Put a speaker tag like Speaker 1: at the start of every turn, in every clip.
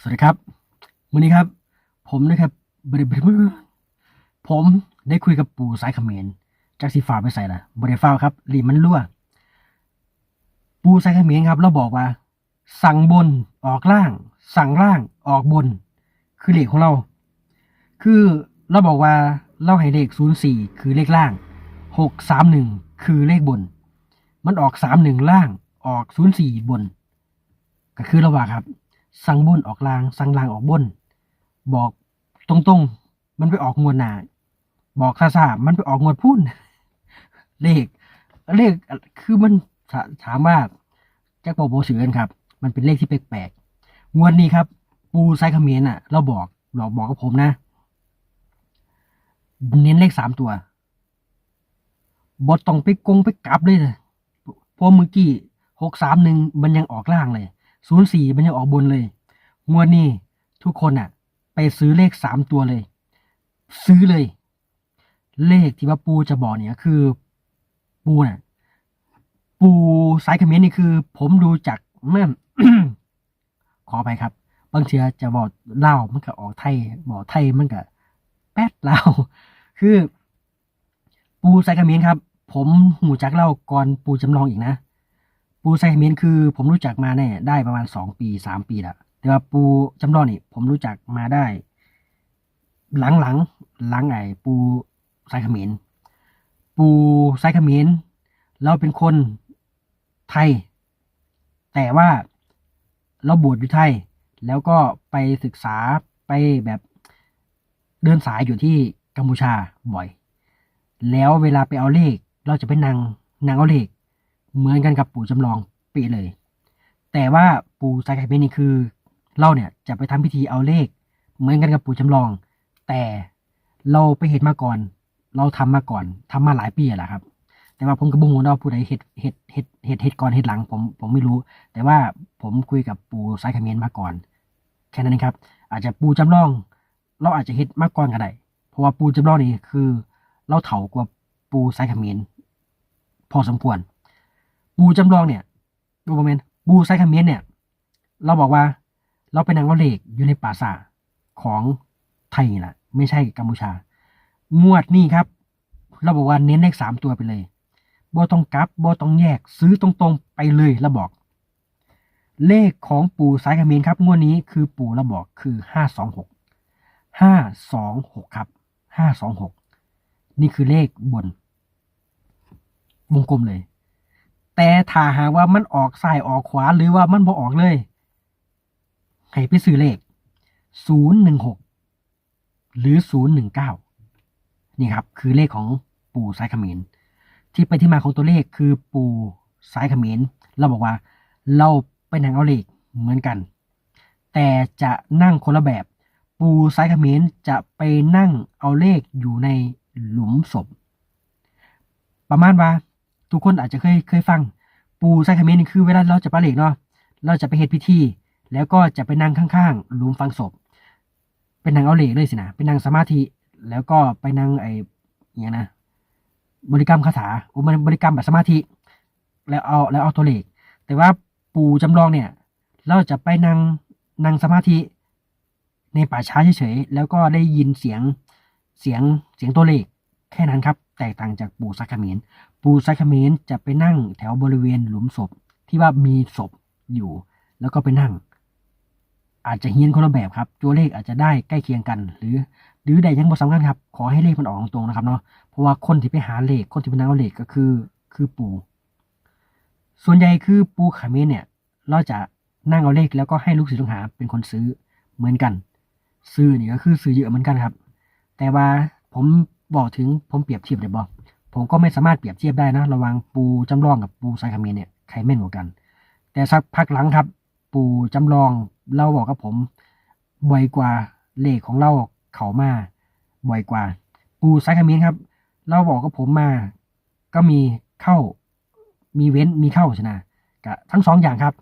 Speaker 1: สวัสดีครับ วันนี้ครับ ผมนะครับบริบทผมได้คุยกับปู่สายเขมรจากสีฟ้าไปใส่ละบริฟ้าครับรีมันรั่ว ปู่สายเขมรครับเราบอกว่า สั่งบนออกล่าง สั่งล่างออกบน คือเลขของเรา คือเราบอกว่าเราให้เลขศูนย์สี่คือเลขล่างหกสามหนึ่งคือเลขบน มันออกสามหนึ่งล่างออกศูนย์สี่บน ก็คือเราว่าครับ สั่งบนออกลางสั่งลางออกบน บอกตรงๆ มันไปออกงวดหนาบอกซาซามันไปออกงวดพุ่นเลข เลขคือมันถามว่าแจ็คบอกโบเสือนครับ มันเป็นเลขที่แปลกๆงวดนี้ครับ ปูไซคเมนอะ เราบอกเราบอกกับผมนะ เน้นเลขสามตัวบทต้องไปกงไปกลับเลยนะเพราะเมื่อกี้หกสามหนึ่งมันยังออกล่างเลย ศูนย์สี่มันยังออกบนเลย งวดนี้ทุกคนอะ ไปซื้อเลขสามตัวเลย ซื้อเลย เลขที่ว่าปูจะบอกเนี่ยคือ ปูน่ะ ปูสายเขมิ้นนี่คือ ผมดูจากเมื่อขอไปครับ บางเทีจะบอกเล่ามันก็ออกไทยบอกไทยมันก็แป๊ดเล่าคือ ปูสายเขมิ้นครับ ผมหูจักเล่าก่อนปูจำลองอีกนะ ปูไซเมนคือผมรู้จักมาเนี่ยได้ประมาณสองปีสามปีแล้วแต่ว่าปูจำลองนี่ผมรู้จักมาได้ หลังหลังหลังไอ้ปูไซเขมนปูไซเขมนเราเป็นคนไทย แต่ว่าเราบวชอยู่ไทย แล้วก็ไปศึกษาไปแบบเดินสายอยู่ที่กัมพูชาบ่อย แล้วเวลาไปเอาเลข เราจะไปนางนางเอาเลข เหมือนกันกับปู่จำลองเปีเลย แต่ว่าปู่สายไข่เป็นนี่คือเราเนี่ยจะไปทำพิธีเอาเลข เหมือนกันกับปู่จำลอง แต่เราไปเห็นมาก่อน เราทำมาก่อนทำมาหลายปีแล้วครับ แต่ว่าผมกับบุ้งเราผู้ใดเห็ดเห็ดเห็ดเห็ดเห็ดก่อนเห็ดหลังผมผมไม่รู้ แต่ว่าผมคุยกับปู่สายเขมรมาก่อน แค่นั้นเองครับ อาจจะปู่จำลอง เราอาจจะเห็ดมาก่อนก็ได้เพราะว่าปู่จำลองนี่คือ เราเถากว่าปู่สายเขมรพอสมควร ปูจำลองเนี่ยดูโมเมนต์ปูไซคาเมนเนี่ย เราบอกว่าเราเป็นนางเล็กอยู่ในป่าสาของไทยนี่แหละไม่ใช่กัมพูชางวดนี้ครับ เราบอกว่าเน้นเลขสามตัวไปเลยบ่ต้องกลับบ่ต้องแยก ซื้อตรงๆไปเลยเราบอก เลขของปู่สายคาเมนครับงวดนี้คือปู่เราบอกคือห้าสองหกห้าสองหกครับห้าสองหกนี่คือเลขบน วงกลมเลย แต่ถ้าหากว่ามันออกซ้ายออกขวาหรือว่ามันบ่ออกเลยให้ไปซื้อเลข016หรือ019นี่ครับ คือเลขของปู่สายเขมรที่ไปที่มาของตัวเลขคือปู่สายเขมรเราบอกว่า เราไปนั่งเอาเลขเหมือนกัน แต่จะนั่งคนละแบบ ปู่สายเขมรจะไปนั่งเอาเลขอยู่ในหลุมศพประมาณว่า ทุกคนอาจจะเคยเคยฟัง ปูไซคาเมนนี่คือเวลาเราจะปาเหล็กเนาะเราจะไปเฮ็ดพิธี แล้วก็จะไปนั่งข้างๆหลุมฝังศพ เป็นนางเอาเหล็กเลยสินะเป็นนางสมาธิ แล้วก็ไปนั่งไอ้อย่างนะ บริกรรมคาถาโอ้มันบริกรรมแบบสมาธิ แล้วเอาแล้วเอาตัวเหลขแต่ว่าปูจำลองเนี่ย เราจะไปนั่งนั่งสมาธิ ในป่าช้าเฉยๆแล้วก็ได้ยินเสียงเสียงเสียงตัวเลข แค่นั้นครับ แตกต่างจากปู่ซักเขมรปูไซคาเมนจะไปนั่งแถวบริเวณหลุมศพ ที่ว่ามีศพอยู่ แล้วก็ไปนั่ง อาจจะเฮี้ยนคนละแบบครับ ตัวเลขอาจจะได้ใกล้เคียงกัน หรือ หรือใดยังบ่สำคัญครับ ขอให้เลขมันออกตรงนะครับเนาะเพราะว่าคนที่ไปหาเลขคนที่ไปนั่งเอาเลขก็คือ คือปู่ส่วนใหญ่คือปูขาเมนเนี่ย เราจะนั่งเอาเลขแล้วก็ให้ลูกศิษย์ลูกหาเป็นคนซื้อเหมือนกัน ซื้อนี่ก็คือซื้อเยอะเหมือนกันครับ แต่ว่าผม บอกถึงผมเปรียบเทียบได้บอกผมก็ไม่สามารถเปรียบเทียบได้นะ ระว่างปูจำลองกับปูไซคาเมนเนี่ยใครแม่นกว่ากัน แต่สักพักหลังครับ ปูจำลองเราบอกกับผมบ่อยกว่าเลขของเราเขามาบ่อยกว่า ปูไซคาเมนครับเราบอกกับผมมา ก็มีเข้ามีเว้นมีเข้าชนะกะทั้งสองอย่างครับ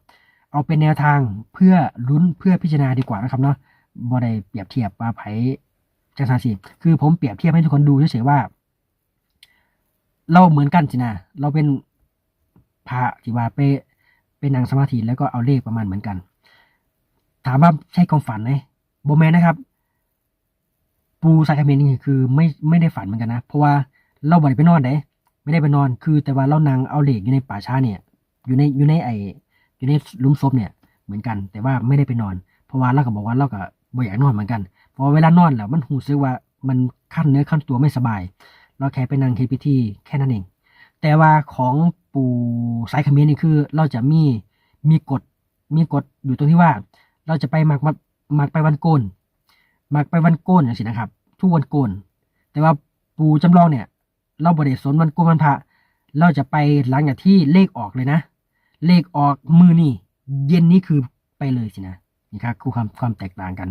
Speaker 1: เอาเป็นแนวทางเพื่อลุ้นเพื่อพิจารณาดีกว่านะครับเนาะบ่ได้เปรียบเทียบว่าไผ จังซาสิคือผมเปรียบเทียบให้ทุกคนดูเฉยๆว่า เราเหมือนกันสินะเราเป็นพระที่ว่าไปเป็นนางสมาธิแล้วก็เอาเลขประมาณเหมือนกัน ถามว่าใช่ความฝันไหมโบแมนนะครับ ปูสายคาเมนนี่คือไม่ไม่ได้ฝันเหมือนกันนะ เพราะว่าเราบ่ได้ไปนอนเด้ไม่ได้ไปนอน คือแต่ว่าเรานางเอาเหล็กอยู่ในป่าช้าเนี่ย อยู่ในอยู่ในไออยู่ในลุมศพเนี่ยเหมือนกัน แต่ว่าไม่ได้ไปนอน เพราะว่าเราก็บอกว่าเราก็บ่อยากนอนเหมือนกัน พราะว่าเวลานอนแล้วมันหูซึกว่ามันขั้นเนื้อขั้นตัวไม่สบาย เราแค่ไปนั่งเฮ็ดพิธีแค่นั้นเอง แต่ว่าของปู่สายเขมิ้นนี่คือ เราจะมีมีกฎมีกฎอยู่ตรงที่ว่า เราจะไปหมักหมักหมักไปวันโกนหมักไปวันโกนอย่างสินะครับ ทุกวันโกน แต่ว่าปู่จำลองเนี่ย เราบริสนวันโกนวันพระเราจะไปหลังจากที่เลขออกเลยนะ เลขออกมือนี่เย็นนี้คือไปเลยสินะนี่ครับคือความความแตกต่างกัน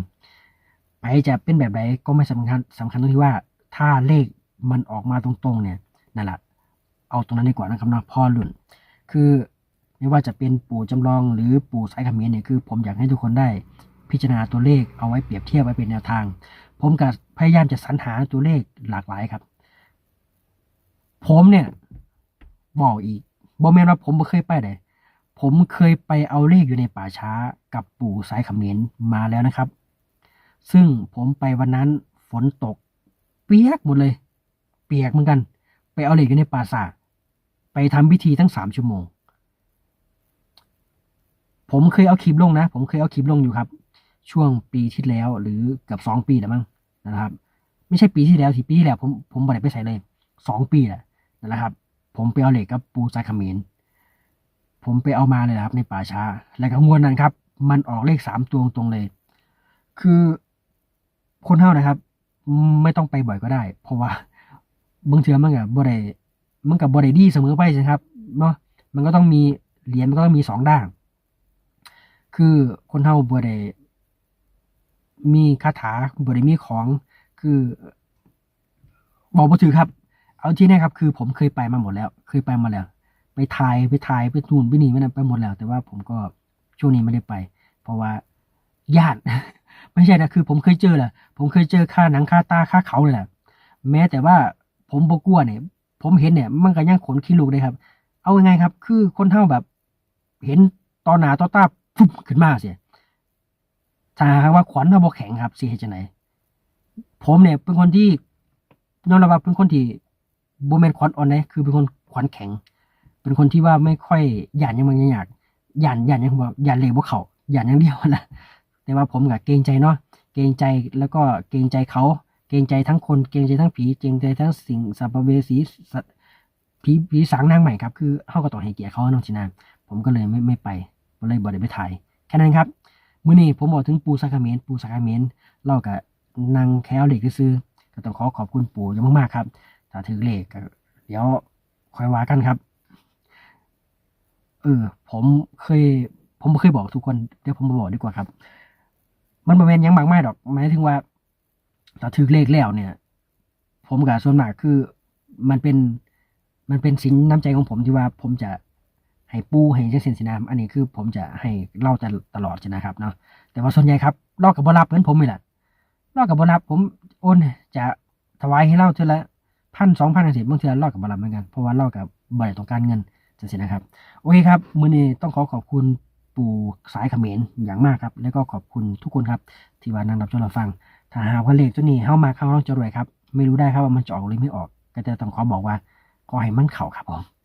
Speaker 1: ไปจะเป็นแบบไหนก็ไม่สำคัญสำคัญตรงที่ว่าถ้าเลขมันออกมาตรงๆเนี่ยนั่นแหละเอาตรงนั้นดีกว่านะครับนะพ่อรุ่นคือไม่ว่าจะเป็นปู่จำลองหรือปู่สายขมิ้นเนี่ยคือ ผมอยากให้ทุกคนได้พิจารณาตัวเลขเอาไว้เปรียบเทียบไว้เป็นแนวทาง ผมก็พยายามจะสรรหาตัวเลขหลากหลายครับ ผมเนี่ยบอกอีกบอกแม่นว่าผมไม่เคยไปเลยผมเคยไปเอาเลขอยู่ในป่าช้ากับปู่สายขมิ้นมาแล้วนะครับ ซึ่งผมไปวันนั้นฝนตก เปียกหมดเลย เปียกเหมือนกัน ไปเอาเหล็กอยู่ในปราสาทไปทำพิธีทั้งสามชั่วโมง ผมเคยเอาคลิปลงนะ ผมเคยเอาคลิปลงอยู่ครับ ช่วงปีที่แล้วหรือเกือบสองปีแล้วมั้งนะครับ ไม่ใช่ปีที่แล้วสิปีที่แล้วผมผมบ่ได้ไปใส่เลยสองปีแหละนะครับ ผมไปเอาเหล็กกับปูสายเขมรผมไปเอามาเลยครับในป่าช้า และก็งวดนั้นครับ มันออกเลขสามตัวตรงเลย คือ คนเท่านะครับ ไม่ต้องไปบ่อยก็ได้ เพราะว่าบางเทือมันกับบ่ได้มันกับบได้ดีเสมอไปใช่ไหมครับเนาะมันก็ต้องมีเหรียญมันก็ต้องมีสองด้าน คือคนเท่าบ่ได้มีคาถาบ่ได้มีของคือ บอกบ่ถือครับ เอาที่แน่ครับ คือผมเคยไปมาหมดแล้ว เคยไปมาแล้ว ไปถ่ายไปถ่ายไปทูนไปนี่ไปนั่นไปหมดแล้ว แต่ว่าผมก็ช่วงนี้ไม่ได้ไป เพราะว่าญาติ ไม่ใช่นะคือผมเคยเจอแหละผมเคยเจอค่าหนังค่าตาค่าเขาเลยแหละแม้แต่ว่าผมบกลัวเนี่ย ผมเห็นเนี่ย มันก็ยังขนขี้ลูกเลยครับ เอายังไงครับ คือคนเท่าแบบ เห็นตอนหนาตอตาฟุบขึ้นมาเสียถ้าหากว่าขวัญเขาบอแข็งครับเหตุจะไหน ผมเนี่ยเป็นคนที่ยอมรับว่าเป็นคนที่โบแมนขวัญอ่อนเลยคือเป็นคนขวัญแข็ง เป็นคนที่ว่าไม่ค่อยหยานยังมันยังอยากหยานหยานยังบอกหยานเลยว่าเขาหยานอย่างเดียวนะ แต่ว่าผมกับเกรงใจเนาะเกรงใจแล้วก็เกรงใจเขา เกรงใจทั้งคน เกรงใจทั้งผี เกรงใจทั้งสิ่งสัพเพเวสีสผีผีสางนางใหม่ครับ คือเขาก็ต้องให้เกียรติเขาน้องชินาผมก็เลยไม่ไม่ไปก็เลยบ่ได้ไปถ่ายแค่นั้นครับมื้อนี้ผมบอกถึงปูสักเมนปูสักเมนเล่ากับนางแคลเหล็กซื้อก็ต้องขอขอบคุณปู่อย่างมากๆครับถ้าถือเลขก็เดี๋ยวคอยว่ากันครับ เออ ผมเคย ผมเคยบอกทุกคน เดี๋ยวผมมาบอกดีกว่าครับ มันบริเวณยังมากไม่ดอกหมายถึงว่าถ้าถือเลขแล้วเนี่ย ผมกับส่วนมากคือมันเป็นมันเป็นสินน้ำใจของผมที่ว่าผมจะให้ปูให้เจ้าเซนสินามอันนี้คือผมจะให้เล่าแต่ตลอดนะครับเนาะแต่ว่าส่วนใหญ่ครับเล่ากับบรับเหมือนผมนี่แหละเล่ากับบรับผมโอนจะถวายให้เล่าเท่าละพันสองพันสิบบางทีเล่ากับบรับเหมือนกันเพราะว่าเล่ากับบ่ได้ต้องการเงินจังสินะครับ โอเคครับ มือนี้ต้องขอขอบคุณ ปู่สายเขมรอย่างมากครับ แล้วก็ขอบคุณทุกคนครับ ที่ว่านั่งรับชมรับฟัง ถ้าหากว่าเลขตัวนี้เข้ามาเข้าน้องจะรวยครับ ไม่รู้ได้ครับว่ามันจะออกหรือไม่ออก ก็จะต้องขอบอกว่าขอให้มันเข่าครับผม